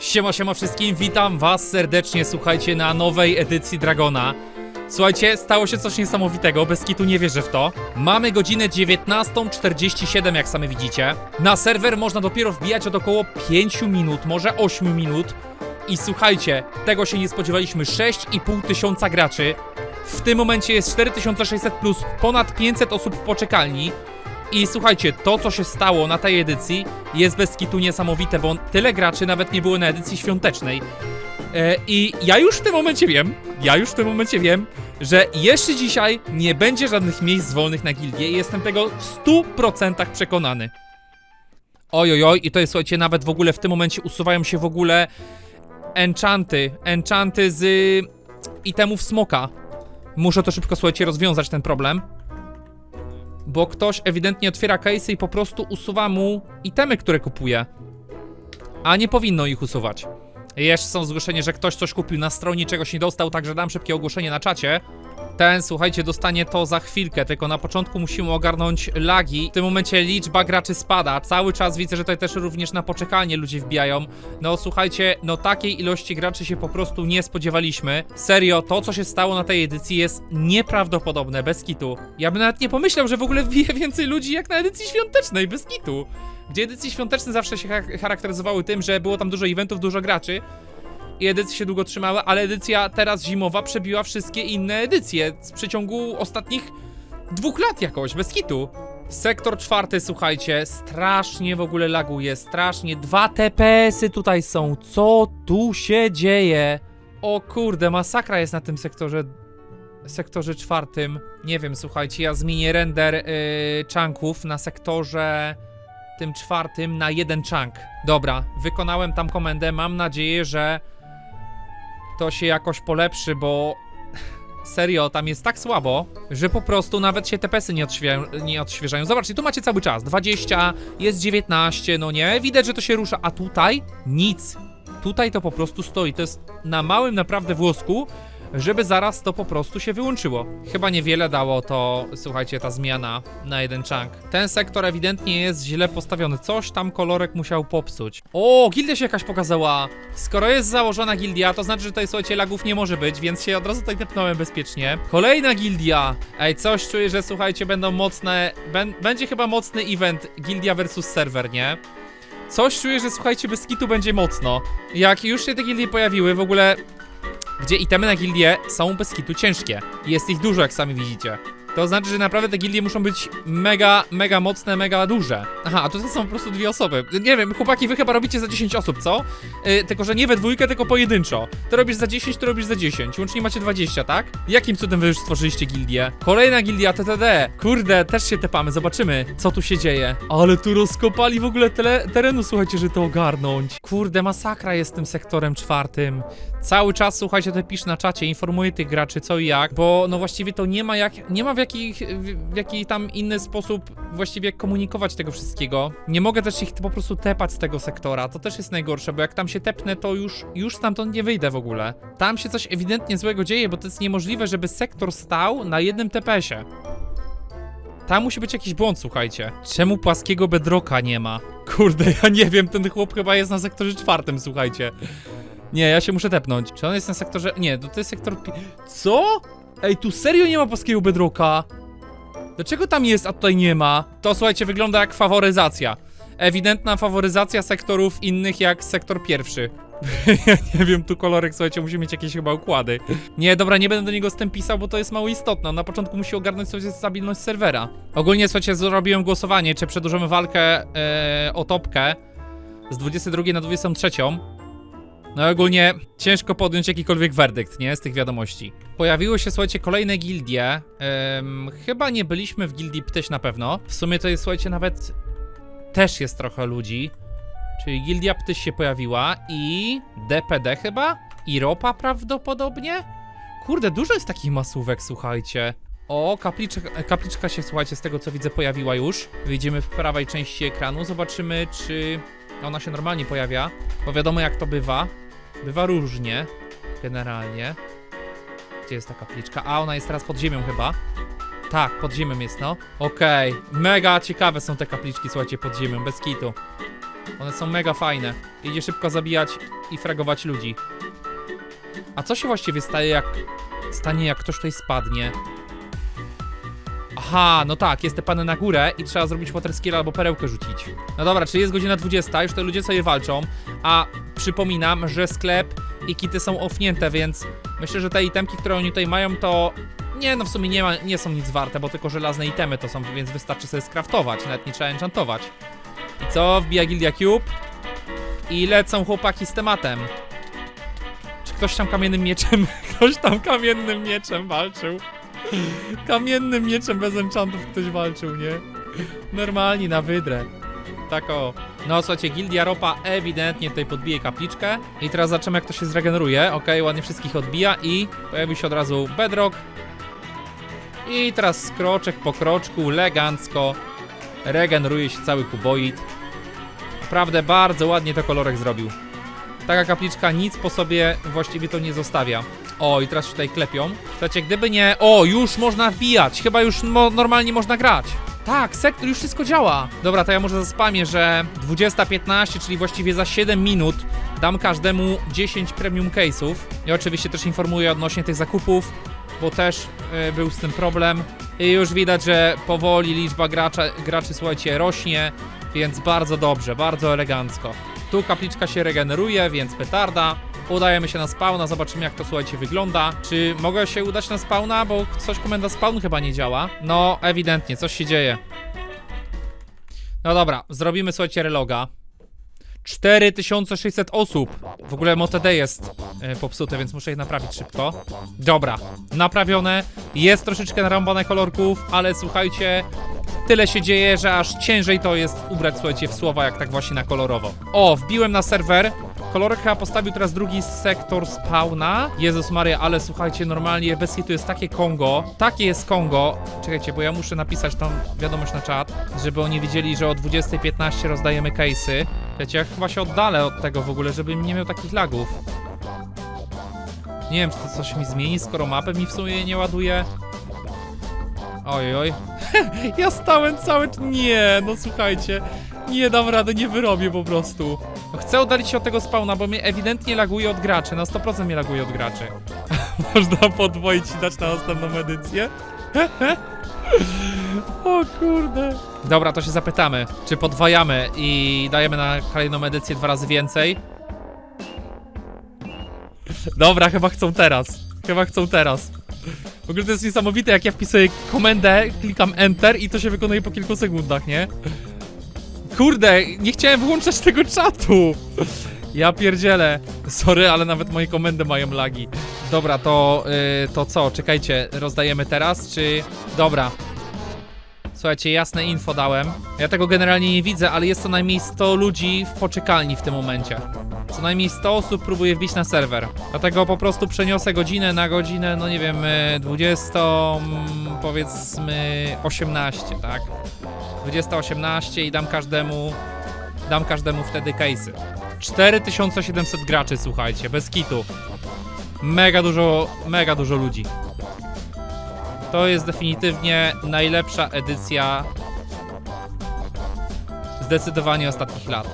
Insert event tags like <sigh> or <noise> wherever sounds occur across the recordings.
Siema, siema wszystkim, witam was serdecznie, słuchajcie, na nowej edycji Dragona. Słuchajcie, stało się coś niesamowitego, bez kitu nie wierzę w to. Mamy godzinę 19.47, jak sami widzicie. Na serwer można dopiero wbijać od około 5 minut, może 8 minut. I słuchajcie, tego się nie spodziewaliśmy, 6,5 tysiąca graczy. W tym momencie jest 4600 plus ponad 500 osób w poczekalni. I słuchajcie, to co się stało na tej edycji jest bez kitu niesamowite, bo tyle graczy nawet nie było na edycji świątecznej. E, I ja już w tym momencie wiem, ja już w tym momencie wiem, że jeszcze dzisiaj nie będzie żadnych miejsc wolnych na gildię i jestem tego w 100% przekonany. Oj, oj, oj, i to jest, słuchajcie, nawet w ogóle w tym momencie usuwają się w ogóle enchanty, enchanty z itemów smoka. Muszę to szybko, słuchajcie, rozwiązać ten problem. Bo ktoś ewidentnie otwiera case i po prostu usuwa mu itemy, które kupuje. A nie powinno ich usuwać. Jeszcze są zgłoszenia, że ktoś coś kupił na stronie, czegoś nie dostał, także dam szybkie ogłoszenie na czacie. Ten, słuchajcie, dostanie to za chwilkę, tylko na początku musimy ogarnąć lagi. W tym momencie liczba graczy spada. Cały czas widzę, że tutaj też również na poczekalnie ludzie wbijają. No słuchajcie, no takiej ilości graczy się po prostu nie spodziewaliśmy. Serio, to co się stało na tej edycji jest nieprawdopodobne, bez kitu. Ja bym nawet nie pomyślał, że w ogóle wbije więcej ludzi jak na edycji świątecznej, bez kitu. Gdzie edycje świąteczne zawsze się cha- charakteryzowały tym, że było tam dużo eventów, dużo graczy i edycje się długo trzymały, ale edycja teraz zimowa przebiła wszystkie inne edycje z przeciągu ostatnich dwóch lat jakoś, bez kitu. Sektor czwarty, słuchajcie, strasznie w ogóle laguje, strasznie. Dwa TPS-y tutaj są, co tu się dzieje? O kurde, masakra jest na tym sektorze sektorze czwartym. Nie wiem, słuchajcie, ja zmienię render yy, chunków na sektorze tym czwartym na jeden chunk. Dobra, wykonałem tam komendę. Mam nadzieję, że to się jakoś polepszy, bo serio, tam jest tak słabo, że po prostu nawet się TPS-y nie odświeżają, nie odświeżają. Zobaczcie, tu macie cały czas. 20, jest 19, no nie? Widać, że to się rusza, a tutaj nic. Tutaj to po prostu stoi. To jest na małym naprawdę włosku, żeby zaraz to po prostu się wyłączyło. Chyba niewiele dało to, słuchajcie, ta zmiana na jeden chunk. Ten sektor ewidentnie jest źle postawiony. Coś tam kolorek musiał popsuć. O, gildia się jakaś pokazała. Skoro jest założona gildia, to znaczy, że tutaj, słuchajcie, lagów nie może być, więc się od razu tutaj tepnąłem bezpiecznie. Kolejna gildia. Ej, coś czuję, że słuchajcie, będą mocne... Bę- będzie chyba mocny event gildia versus serwer, nie? Coś czuję, że słuchajcie, bez kitu będzie mocno. Jak już się te gildie pojawiły, w ogóle gdzie itemy na gildie są bez kitu ciężkie. Jest ich dużo, jak sami widzicie. To znaczy, że naprawdę te gildie muszą być mega, mega mocne, mega duże. Aha, a tutaj są po prostu dwie osoby. Nie wiem, chłopaki, wy chyba robicie za 10 osób, co? Yy, tylko, że nie we dwójkę, tylko pojedynczo. Ty robisz za 10, ty robisz za 10. Łącznie macie 20, tak? Jakim cudem wy już stworzyliście gildię? Kolejna gildia, TTD. Kurde, też się tepamy, zobaczymy, co tu się dzieje. Ale tu rozkopali w ogóle terenu, słuchajcie, że to ogarnąć. Kurde, masakra jest tym sektorem czwartym. Cały czas, słuchajcie, to pisz na czacie, informuję tych graczy co i jak, bo no właściwie to nie ma jak, nie ma w jaki, w, w jaki tam inny sposób właściwie komunikować tego wszystkiego. Nie mogę też ich po prostu tepać z tego sektora, to też jest najgorsze, bo jak tam się tepnę, to już, już stamtąd nie wyjdę w ogóle. Tam się coś ewidentnie złego dzieje, bo to jest niemożliwe, żeby sektor stał na jednym TPS-ie. Tam musi być jakiś błąd, słuchajcie. Czemu płaskiego bedroka nie ma? Kurde, ja nie wiem, ten chłop chyba jest na sektorze czwartym, słuchajcie. Nie, ja się muszę tepnąć. Czy on jest na sektorze... Nie, to, jest sektor... Co? Ej, tu serio nie ma płaskiego bedrocka? Dlaczego tam jest, a tutaj nie ma? To, słuchajcie, wygląda jak faworyzacja. Ewidentna faworyzacja sektorów innych jak sektor pierwszy. <laughs> ja nie wiem, tu kolorek, słuchajcie, musi mieć jakieś chyba układy. Nie, dobra, nie będę do niego z tym pisał, bo to jest mało istotne. Na początku musi ogarnąć sobie stabilność serwera. Ogólnie, słuchajcie, zrobiłem głosowanie, czy przedłużymy walkę e, o topkę z 22 na 23. No ogólnie ciężko podjąć jakikolwiek werdykt, nie? Z tych wiadomości. Pojawiły się, słuchajcie, kolejne gildie. Chyba nie byliśmy w gildii Ptyś na pewno. W sumie to jest, słuchajcie, nawet też jest trochę ludzi. Czyli gildia Ptyś się pojawiła i DPD chyba? I Ropa prawdopodobnie? Kurde, dużo jest takich masówek, słuchajcie. O, kapliczka, kapliczka się, słuchajcie, z tego co widzę, pojawiła już. Wyjdziemy w prawej części ekranu, zobaczymy, czy ona się normalnie pojawia. Bo wiadomo, jak to bywa. Bywa różnie, generalnie. Gdzie jest ta kapliczka? A, ona jest teraz pod ziemią chyba. Tak, pod ziemią jest, no. Okej, mega ciekawe są te kapliczki, słuchajcie, pod ziemią, bez kitu. One są mega fajne. Idzie szybko zabijać i fragować ludzi. A co się właściwie staje jak... Stanie jak ktoś tutaj spadnie? Aha, no tak, jest te na górę i trzeba zrobić waterskill albo perełkę rzucić. No dobra, czyli jest godzina 20, już te ludzie sobie walczą, a przypominam, że sklep i kity są offnięte, więc myślę, że te itemki, które oni tutaj mają, to nie, no w sumie nie, ma, nie są nic warte, bo tylko żelazne itemy to są, więc wystarczy sobie skraftować, nawet nie trzeba enchantować. I co? Wbija Gildia Cube i lecą chłopaki z tematem. Czy ktoś tam kamiennym mieczem, <laughs> ktoś tam kamiennym mieczem walczył? Kamiennym mieczem bez enchantów ktoś walczył, nie? Normalnie na wydrę. Tak o. No słuchajcie, Gildia Ropa ewidentnie tutaj podbije kapliczkę. I teraz zobaczymy jak to się zregeneruje. Okej, ładnie wszystkich odbija i pojawi się od razu Bedrock. I teraz kroczek po kroczku, elegancko. Regeneruje się cały kuboid. Naprawdę bardzo ładnie to kolorek zrobił. Taka kapliczka nic po sobie właściwie to nie zostawia. O, i teraz się tutaj klepią. Słuchajcie, gdyby nie... O, już można wbijać. Chyba już mo normalnie można grać. Tak, sektor już wszystko działa. Dobra, to ja może zaspamię, że 20.15, czyli właściwie za 7 minut dam każdemu 10 premium case'ów. I oczywiście też informuję odnośnie tych zakupów, bo też y, był z tym problem. I już widać, że powoli liczba gracza, graczy, słuchajcie, rośnie, więc bardzo dobrze, bardzo elegancko. Tu kapliczka się regeneruje, więc petarda. Udajemy się na spawna, zobaczymy jak to słuchajcie wygląda. Czy mogę się udać na spawna, bo coś komenda spawn chyba nie działa. No, ewidentnie, coś się dzieje. No dobra, zrobimy słuchajcie reloga. 4600 osób. W ogóle MoTD jest e, popsute, więc muszę je naprawić szybko. Dobra, naprawione. Jest troszeczkę narąbane kolorków, ale słuchajcie, tyle się dzieje, że aż ciężej to jest ubrać, słuchajcie, w słowa, jak tak właśnie na kolorowo. O, wbiłem na serwer. Kolorek chyba postawił teraz drugi sektor spawna. Jezus Maria, ale słuchajcie, normalnie bez hitu jest takie Kongo. Takie jest Kongo. Czekajcie, bo ja muszę napisać tą wiadomość na czat, żeby oni wiedzieli, że o 20.15 rozdajemy case'y. Wiecie, ja chyba się oddalę od tego w ogóle, żebym nie miał takich lagów. Nie wiem, czy to coś mi zmieni, skoro mapę mi w sumie nie ładuje. Oj, oj. <laughs> ja stałem cały... Nie, no słuchajcie. Nie dam rady, nie wyrobię po prostu. No Chcę oddalić się od tego spawna, bo mnie ewidentnie laguje od graczy. Na 100% mnie laguje od graczy. <laughs> Można podwoić i dać na następną edycję? <laughs> o kurde. Dobra, to się zapytamy, czy podwajamy i dajemy na kolejną edycję dwa razy więcej. Dobra, chyba chcą teraz. Chyba chcą teraz. W ogóle to jest niesamowite, jak ja wpisuję komendę, klikam Enter i to się wykonuje po kilku sekundach, nie? Kurde, nie chciałem wyłączać tego czatu. Ja pierdzielę. Sorry, ale nawet moje komendy mają lagi. Dobra, to, yy, to co? Czekajcie, rozdajemy teraz, czy... Dobra. Słuchajcie, jasne info dałem. Ja tego generalnie nie widzę, ale jest co najmniej 100 ludzi w poczekalni w tym momencie. Co najmniej 100 osób próbuje wbić na serwer. Dlatego po prostu przeniosę godzinę na godzinę, no nie wiem, y, 20, mm, powiedzmy 18, tak? 20.18 i dam każdemu dam każdemu wtedy case'y. 4700 graczy, słuchajcie, bez kitu. Mega dużo, mega dużo ludzi. To jest definitywnie najlepsza edycja zdecydowanie ostatnich lat.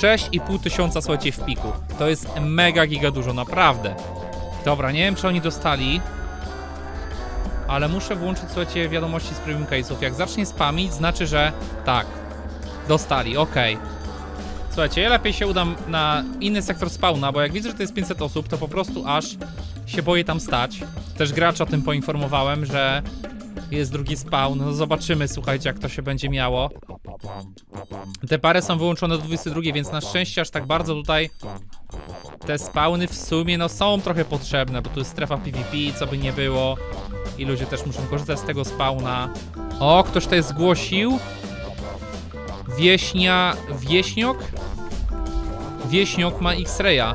6,5 tysiąca, słuchajcie, w piku. To jest mega giga dużo, naprawdę. Dobra, nie wiem, czy oni dostali, ale muszę włączyć, słuchajcie, wiadomości z premium case'ów. Jak zacznie spamić, znaczy, że tak, dostali, okej. Słuchajcie, ja lepiej się udam na inny sektor spawna, bo jak widzę, że to jest 500 osób, to po prostu aż się boję tam stać. Też gracza o tym poinformowałem, że jest drugi spawn. No zobaczymy, słuchajcie, jak to się będzie miało. Te pary są wyłączone do 22, więc na szczęście aż tak bardzo tutaj te spawny w sumie no są trochę potrzebne, bo tu jest strefa PvP, co by nie było. I ludzie też muszą korzystać z tego spawna. O, ktoś tutaj zgłosił. Wieśnia... Wieśniok? Wieśniok ma X-Raya.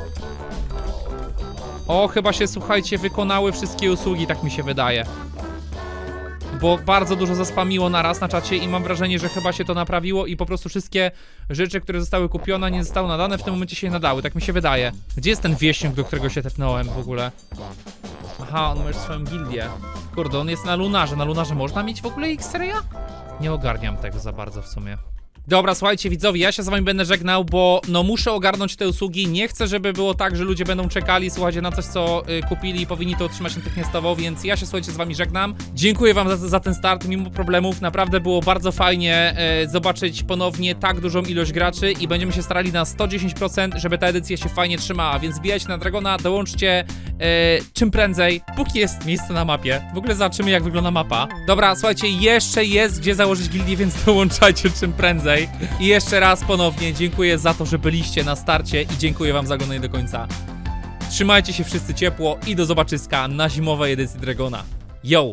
O, chyba się, słuchajcie, wykonały wszystkie usługi, tak mi się wydaje. Bo bardzo dużo zaspamiło naraz na czacie i mam wrażenie, że chyba się to naprawiło i po prostu wszystkie rzeczy, które zostały kupione, nie zostały nadane, w tym momencie się nadały, tak mi się wydaje. Gdzie jest ten wieśniok, do którego się tepnąłem w ogóle? Aha, on ma już swoją gildię. Kurde, on jest na lunarze. Na lunarze można mieć w ogóle X-Raya? Nie ogarniam tego za bardzo w sumie. Dobra, słuchajcie widzowie, ja się z wami będę żegnał, bo no muszę ogarnąć te usługi, nie chcę, żeby było tak, że ludzie będą czekali, słuchajcie, na coś, co y, kupili i powinni to otrzymać natychmiastowo, więc ja się, słuchajcie, z wami żegnam. Dziękuję wam za, za ten start, mimo problemów, naprawdę było bardzo fajnie e, zobaczyć ponownie tak dużą ilość graczy i będziemy się starali na 110%, żeby ta edycja się fajnie trzymała, więc wbijajcie na Dragona, dołączcie czym prędzej, póki jest miejsce na mapie. W ogóle zobaczymy, jak wygląda mapa. Dobra, słuchajcie, jeszcze jest gdzie założyć gildię, więc <laughs> dołączajcie czym prędzej. I jeszcze raz ponownie dziękuję za to, że byliście na starcie i dziękuję wam za oglądanie do końca. Trzymajcie się wszyscy ciepło i do zobaczyska na zimowej edycji Dragona. Yo!